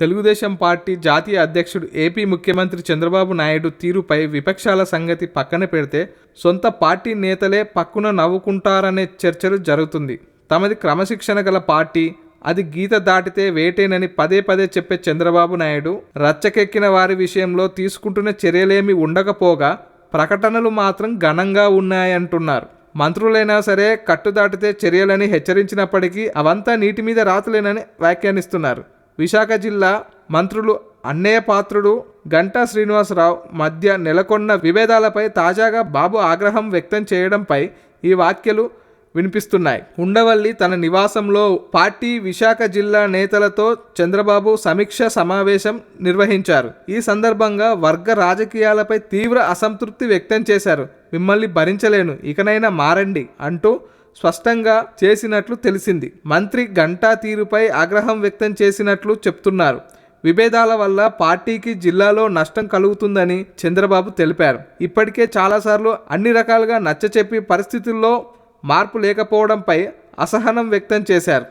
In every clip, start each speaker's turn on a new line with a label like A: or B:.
A: Telugu Desam party జాతీయ అధ్యక్షుడు AP ముఖ్యమంత్రి చంద్రబాబు నాయుడు తీరుపై విపక్షాల సంగతి పక్కన పెడితే సొంత పార్టీ నేతలే పక్కున నవ్వుకుంటారనే చర్చలు జరుగుతుంది. తమది క్రమశిక్షణ గల పార్టీ అది గీత దాటితే వేటేనని పదే పదే చెప్పే చంద్రబాబు నాయుడు రచ్చకెక్కిన వారి విషయంలో తీసుకుంటున్న చర్యలేమి ఉండకపోగా ప్రకటనలు మాత్రం ఘనంగా ఉన్నాయంటున్నారు. మంత్రులైనా సరే కట్టు దాటితే చర్యలని హెచ్చరించినప్పటికీ అవంతా నీటి మీద రాతలేనని వ్యాఖ్యానిస్తున్నారు. విశాఖ జిల్లా మంత్రులు అన్నయ్య పాత్రుడు గంటా శ్రీనివాసరావు మధ్య నెలకొన్న విభేదాలపై తాజాగా బాబు ఆగ్రహం వ్యక్తం చేయడంపై ఈ వ్యాఖ్యలు వినిపిస్తున్నాయి. ఉండవల్లి తన నివాసంలో పార్టీ విశాఖ జిల్లా నేతలతో చంద్రబాబు సమీక్ష సమావేశం నిర్వహించారు. ఈ సందర్భంగా వర్గ రాజకీయాలపై తీవ్ర అసంతృప్తి వ్యక్తం చేశారు. మిమ్మల్ని భరించలేను ఇకనైనా మారండి అంటూ స్పష్టంగా చేసినట్లు తెలిసింది. మంత్రి గంటా తీరుపై ఆగ్రహం వ్యక్తం చేసినట్లు చెప్తున్నారు. విభేదాల వల్ల పార్టీకి జిల్లాలో నష్టం కలుగుతుందని చంద్రబాబు తెలిపారు. ఇప్పటికే చాలాసార్లు అన్ని రకాలుగా నచ్చచెప్పి పరిస్థితుల్లో మార్పు లేకపోవడంపై అసహనం వ్యక్తం చేశారు.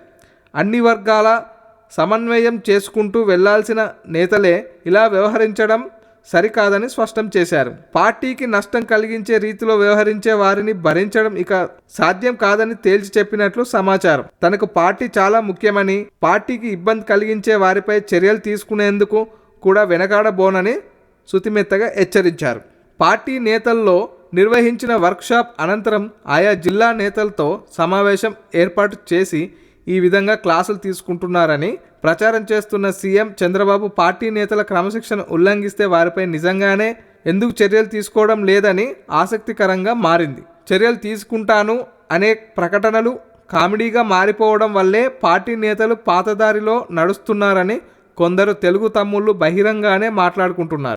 A: అన్ని వర్గాల సమన్వయం చేసుకుంటూ వెళ్ళాల్సిన నేతలే ఇలా వ్యవహరించడం సరికాదని స్పష్టం చేశారు. పార్టీకి నష్టం కలిగించే రీతిలో వ్యవహరించే వారిని భరించడం ఇక సాధ్యం కాదని తేల్చి చెప్పినట్లు సమాచారం. తనకు పార్టీ చాలా ముఖ్యమని పార్టీకి ఇబ్బంది కలిగించే వారిపై చర్యలు తీసుకునేందుకు కూడా వెనకాడబోనని సుతిమెత్తగా హెచ్చరించారు. పార్టీ నేతల్లో నిర్వహించిన వర్క్షాప్ అనంతరం ఆయా జిల్లా నేతలతో సమావేశం ఏర్పాటు చేసి ఈ విధంగా క్లాసులు తీసుకుంటున్నారని ప్రచారం చేస్తున్న సీఎం చంద్రబాబు పార్టీ నేతల క్రమశిక్షణ ఉల్లంఘిస్తే వారిపై నిజంగానే ఎందుకు చర్యలు తీసుకోవడం లేదని ఆసక్తికరంగా మారింది. చర్యలు తీసుకుంటాను అనే ప్రకటనలు కామెడీగా మారిపోవడం వల్లే పార్టీ నేతలు పాతదారిలో నడుస్తున్నారని కొందరు తెలుగు తమ్ముళ్ళు బహిరంగానే మాట్లాడుకుంటున్నారు.